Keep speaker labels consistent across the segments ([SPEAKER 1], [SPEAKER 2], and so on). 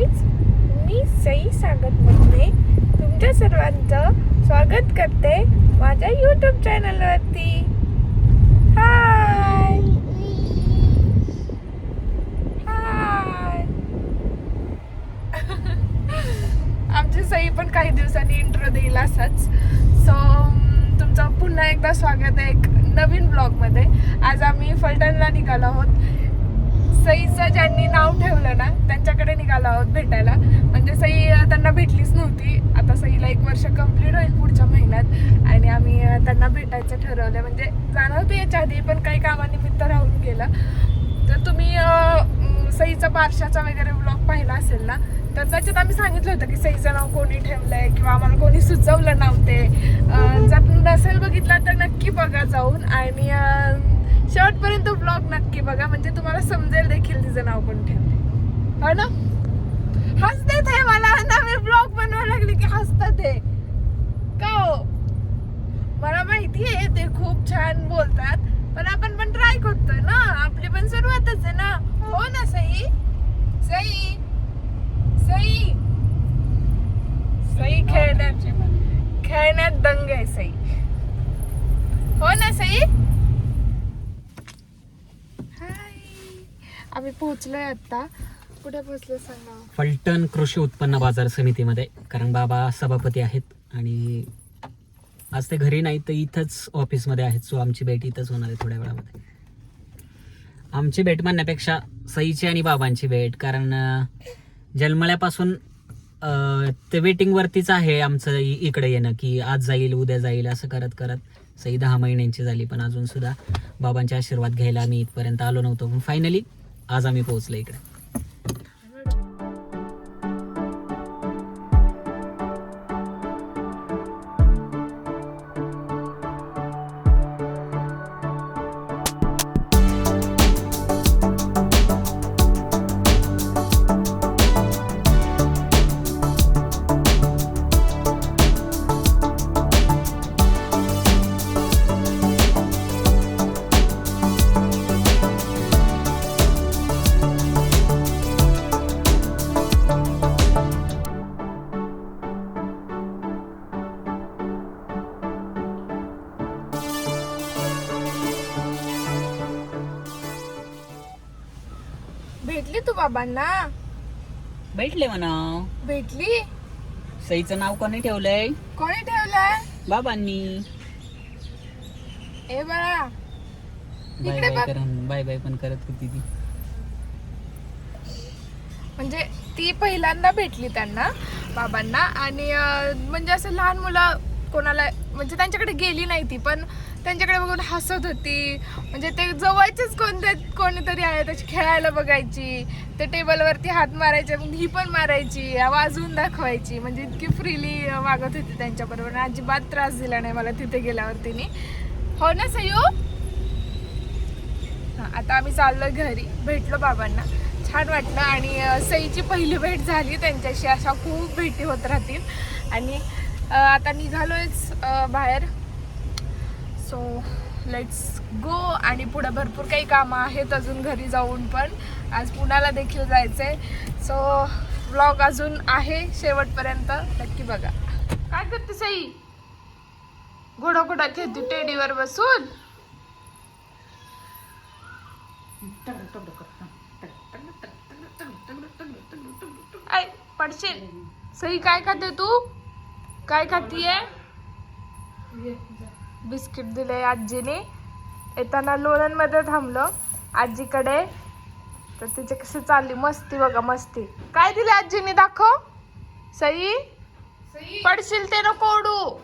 [SPEAKER 1] Guys मी सई सागत मध्ये तुमच्या सर्वांचं स्वागत करते माझ्या यूट्यूब चॅनलवरती हाय हाय आमची सई पण काही दिवसांनी इंट्रो देईल असाच. सो तुमचं पुन्हा एकदा स्वागत आहे एक नवीन ब्लॉगमध्ये आज आम्ही फलटणला निघालो आहोत. सईचं ज्यांनी नाव ठेवलं ना त्यांच्याकडे निघालो आहोत भेटायला. म्हणजे सई त्यांना भेटलीच नव्हती. आता सईला एक वर्ष कंप्लीट होईल पुढच्या महिन्यात. आणि आम्ही त्यांना भेटायचं ठरवलं म्हणजे जाणार होतो याच्या आधी पण काही कामानिमित्त राहून गेलं. तर तुम्ही सईचा बारशाचा वगैरे ब्लॉग पाहिला असेल ना तर त्याच्यात आम्ही सांगितलं होतं की सईचं नाव कोणी ठेवलंय किंवा आम्हाला कोणी सुचवलं नव्हते. जर नसेल बघितलं तर नक्की बघा जाऊन. आणि शेवटपर्यंत ब्लॉग नक्की बघा म्हणजे तुम्हाला समजेल देखील तिचं नाव कोण ठेवले हो ना? हसते ते मला. नवीन ब्लॉग बनवायला लागले की हसतात हे. का हो? मला माहिती आहे ते खूप छान बोलतात पण आपण पण ट्राय करतोय ना. आपली पण सुरुवातच आहे ना. हो ना सई? सई? सई? सई खेळण्यात खेळण्यात दंग आहे सई. हो ना सई हाय आम्ही पोहोचलोय आता. कुठे पोहोचलो सांगा
[SPEAKER 2] फलटण कृषी उत्पन्न बाजार समितीमध्ये कारण बाबा सभापती आहेत आणि आज ते घरी नाही तर इथंच ऑफिसमध्ये आहेत. सो आमची भेट इथंच होणार आहे थोड्या वेळामध्ये. आमची भेट म्हणण्यापेक्षा सईची आणि बाबांची भेट कारण जन्मल्यापासून ते वेटिंगवरतीच आहे आमचं इकडे येणं की आज जाईल उद्या जाईल असं करत करत. सई दहा महिन्यांची झाली पण अजून सुद्धा बाबांचे आशीर्वाद घ्यायला आम्ही इथपर्यंत आलो नव्हतो. पण फायनली आज आम्ही पोहोचलो इकडे.
[SPEAKER 1] भेटली तू बाबांना?
[SPEAKER 2] भेटले म्हणा.
[SPEAKER 1] भेटली?
[SPEAKER 2] सईचं नाव कोणी ठेवलंय?
[SPEAKER 1] कोणी ठेवलंय?
[SPEAKER 2] बाबांनी.
[SPEAKER 1] ए बाळा
[SPEAKER 2] बाय
[SPEAKER 1] इकडे
[SPEAKER 2] बाय
[SPEAKER 1] बघ.
[SPEAKER 2] करा बाय बाय पण करत होती ती.
[SPEAKER 1] म्हणजे ती पहिल्यांदा भेटली त्यांना बाबांना. आणि अं, म्हणजे असं लहान मुलं कोणाला म्हणजे त्यांच्याकडे गेली नाही ती पण त्यांच्याकडे बघून हसत होती. म्हणजे ते जवळचेच कोणते कोणीतरी आहे त्याची खेळायला बघायची. ते टेबलवरती हात मारायचे मग ही पण मारायची वाजवून दाखवायची. म्हणजे इतकी फ्रीली वागत होती त्यांच्याबरोबर. अजिबात त्रास दिला नाही मला तिथे गेल्यावर तिने हो ना सयू? हां आता आम्ही चाललो घरी. भेटलो बाबांना. छान वाटलं. आणि सईची पहिली भेट झाली त्यांच्याशी. अशा खूप भेटी होत राहतील. आणि आता निघालोयच बाहेर. सो लेट्स गो आणि पुढं भरपूर काही कामं आहेत अजून घरी जाऊन पण. आज पुण्याला देखील जायचं आहे सो ब्लॉग अजून आहे शेवटपर्यंत. नक्की बघा. काय करते सई? घोडा घोडा खेळते? टेडीवर बसून? ऐ पडशील. सई काय खाते तू? काय खातीये? बिस्किट दिले आजीने. येताना लोणंद थांबलं. थांबलो आजीकडे. तर तिचे कशी चालली? मस्ती बघा मस्ती. काय दिले आजीने? दाखव. सई? पडशील ते नको ओढू.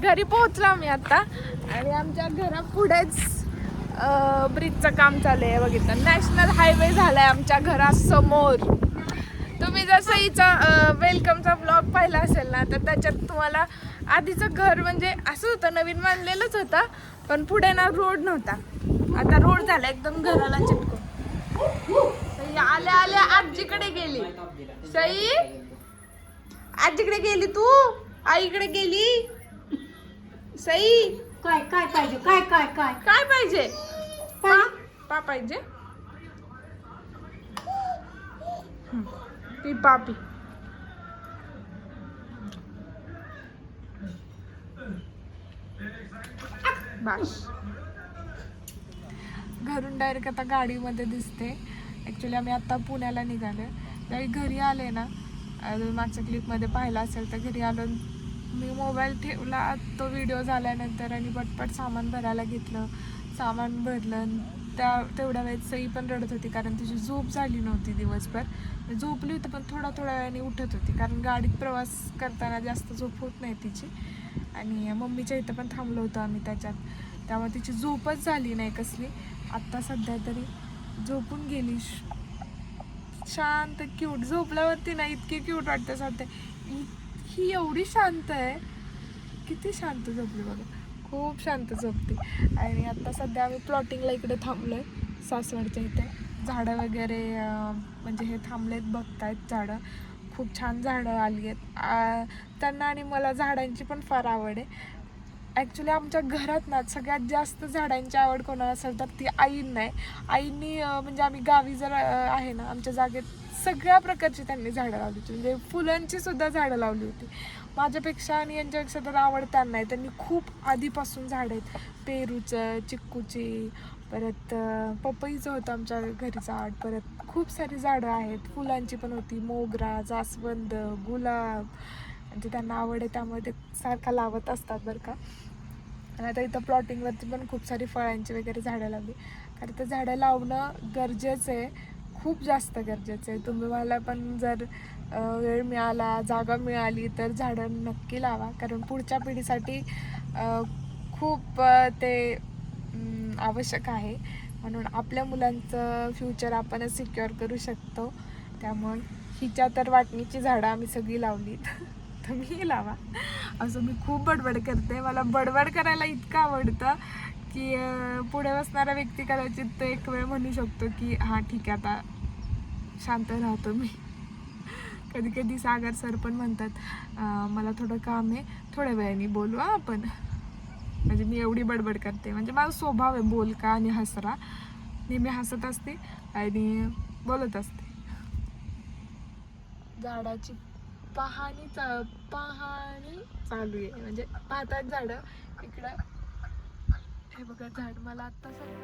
[SPEAKER 1] घरी पोहोचलो आम्ही आता. आणि आमच्या घरापुढेच ब्रिजचं काम चालू आहे. बघितलं? नॅशनल हायवे झालाय आमच्या घरासमोर. तुम्ही जर सईचा वेलकमचा ब्लॉग पाहिला असेल ना तर त्याच्यात तुम्हाला आधीचं घर म्हणजे असं होतं नवीन बांधलेलंच होतं पण पुढे ना रोड नव्हता. आता रोड झाला एकदम घराला चिटकून. सई आल्या आल्या आजीकडे गेली. सई आजीकडे गेली तू? आईकडे गेली? सई
[SPEAKER 3] काय काय पाहिजे? काय काय काय?
[SPEAKER 1] काय पाहिजे? पा पा पाहिजे. पी पापी. बस. घरून डायरेक्ट आता गाडीमध्ये दिसते. ॲक्च्युली आम्ही आत्ता पुण्याला निघालो. त्यावेळी घरी आले ना अजून मागच्या क्लिपमध्ये पाहिला असेल तर घरी आलो. मी मोबाईल ठेवला तो व्हिडिओ झाल्यानंतर आणि पटपट सामान भरायला घेतलं. सामान भरलं. आणि त्या तेवढ्या वेळेत सई पण रडत होती कारण तिची झोप झाली नव्हती दिवसभर. झोपली होती पण थोडा थोड्या वेळाने उठत होती कारण गाडीत प्रवास करताना जास्त झोप होत नाही तिची. आणि मम्मीच्या इथं पण थांबलो होतो आम्ही त्याच्यात. त्यामुळे तिची झोपच झाली नाही कसली. आत्ता सध्या तरी झोपून गेली. शांत क्यूट झोपल्यावरती ना इतकी क्यूट वाटतं सध्या. ही एवढी शांत आहे. किती शांत झोपली बघा. खूप शांत झोपते. आणि आता सध्या आम्ही प्लॉटिंगला इकडे थांबलो आहे सासवडच्या इथे. झाडं वगैरे म्हणजे हे थांबलेत बघतायत झाडं. खूप छान झाडं आली आहेत त्यांना आणि मला झाडांची पण फार आवड आहे. ॲक्च्युली आमच्या घरात ना सगळ्यात जास्त झाडांची आवड कोणाला असेल तर ती आईंना आहे. आईंनी म्हणजे आम्ही गावी जर आहे ना आमच्या जागेत सगळ्या प्रकारची त्यांनी झाडं लावली होती. म्हणजे फुलांची सुद्धा झाडं लावली होती. माझ्यापेक्षा आणि यांच्यापेक्षा तर आवड त्यांना आहे त्यांनी खूप आधीपासून झाडं आहेत. पेरूचं चिक्कूची परत पपईचं होतं आमच्या घरी झाड. परत खूप सारी झाडं आहेत. फुलांची पण होती. मोगरा जास्वंद गुलाब. म्हणजे त्यांना आवड आहे त्यामुळे ते सारखा लावत असतात बरं का. आणि आता इथं प्लॉटिंगवरती पण खूप सारी फळांची वगैरे झाडं लावली. कारण तर झाडं लावणं गरजेचं आहे. खूप जास्त गरजेचं आहे. तुम्ही मला पण जर वेळ मिळाला जागा मिळाली तर झाडं नक्की लावा. कारण पुढच्या पिढीसाठी खूप ते आवश्यक आहे. म्हणून आपल्या मुलांचं फ्युचर आपणच सिक्युअर करू शकतो. त्यामुळे हिच्या तर वाटणीची झाडं आम्ही सगळी लावलीत. तुम्ही लावा. असं मी खूप बडबड करते. मला बडबड करायला इतकं आवडतं की पुढे बसणारा व्यक्ती कदाचित एक वेळ म्हणू शकतो की हां ठीक आहे आता शांत राहतो मी. कधी कधी सागर सर पण म्हणतात मला थोडं काम आहे थोड्या वेळाने बोलू आपण म्हणजे मी एवढी बडबड करते. म्हणजे माझा स्वभाव आहे बोलका आणि हसरा. नेहमी हसत असते आणि बोलत असते. झाडाची पाहणी चा पाहणी चालू आहे. म्हणजे पाहतात झाडं. इकडं. हे बघा झाड मला आत्ता सांग.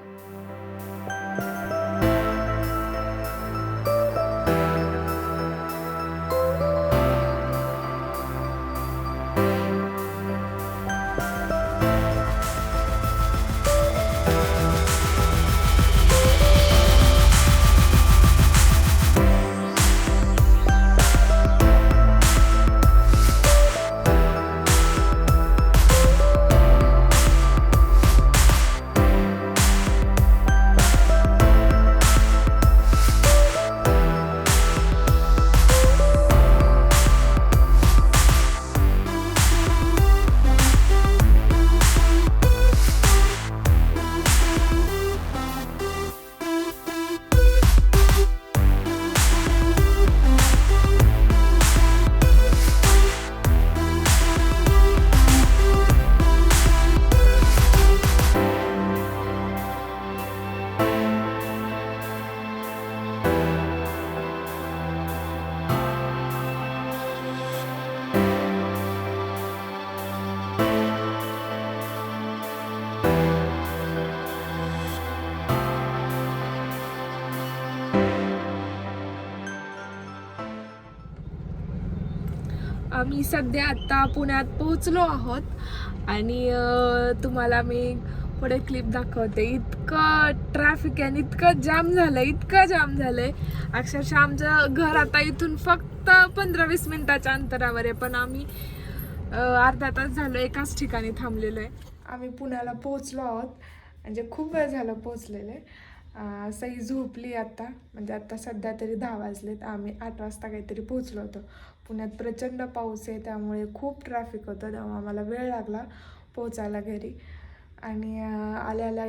[SPEAKER 1] आम्ही सध्या आत्ता पुण्यात पोहोचलो आहोत. आणि तुम्हाला मी पुढे क्लिप दाखवते. इतकं ट्रॅफिक आहे आणि इतकं जाम झालं इतकं जाम झालंय. अक्षरशः आमचं घर आता इथून फक्त पंधरा वीस मिनिटाच्या अंतरावर आहे. पण आम्ही अर्धा तास झालो एकाच ठिकाणी थांबलेलो आहे. आम्ही पुण्याला पोहोचलो आहोत. म्हणजे खूप वेळ झालं पोहोचलेलं. आहे सई झोपली आता. म्हणजे आता सध्या तरी दहा वाजलेत. आम्ही आठ वाजता काहीतरी पोहोचलो होतो. पुण्यात प्रचंड पाऊस आहे त्यामुळे खूप ट्रॅफिक होतं. त्यामुळे आम्हाला वेळ लागला पोचायला घरी. आणि अं, आल्या आल्या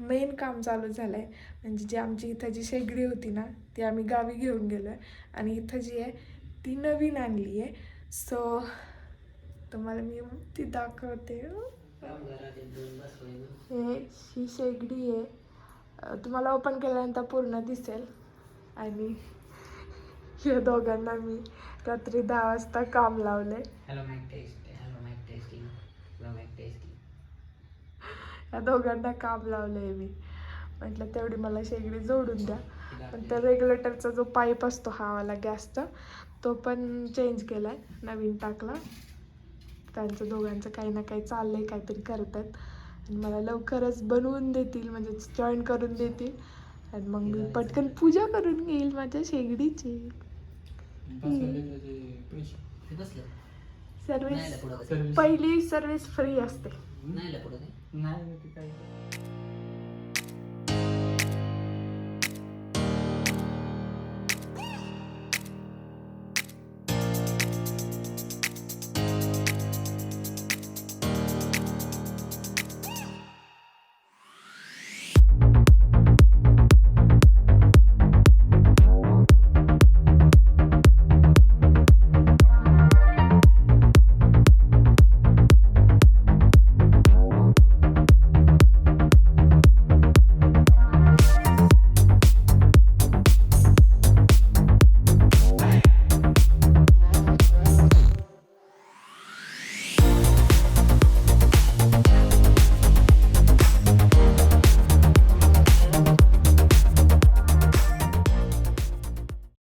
[SPEAKER 1] मेन काम चालू झालं आहे म्हणजे जी आमची इथं जी शेगडी होती ना ती आम्ही गावी घेऊन गेलो आहे आणि इथं जी आहे ती नवीन आणली आहे. सो तुम्हाला मी ती दाखवते. हे ही शेगडी आहे. तुम्हाला ओपन केल्यानंतर पूर्ण दिसेल. आणि या दोघांना मी रात्री दहा वाजता काम लावले या दोघांना काम लावलंय मी. म्हटलं तेवढी मला शेगडी जोडून द्या. पण त्या रेग्युलेटरचा जो पाईप असतो हा वाला गॅसचा तो पण चेंज केलाय. नवीन टाकला. त्यांचं दोघांचं काही ना काही चाललंय काहीतरी करतात आणि मला लवकरच बनवून देतील म्हणजे जॉईन करून देतील. आणि मग मी पटकन पूजा करून घेईल माझ्या शेगडीची. सर्विस पहिली सर्विस फ्री असते.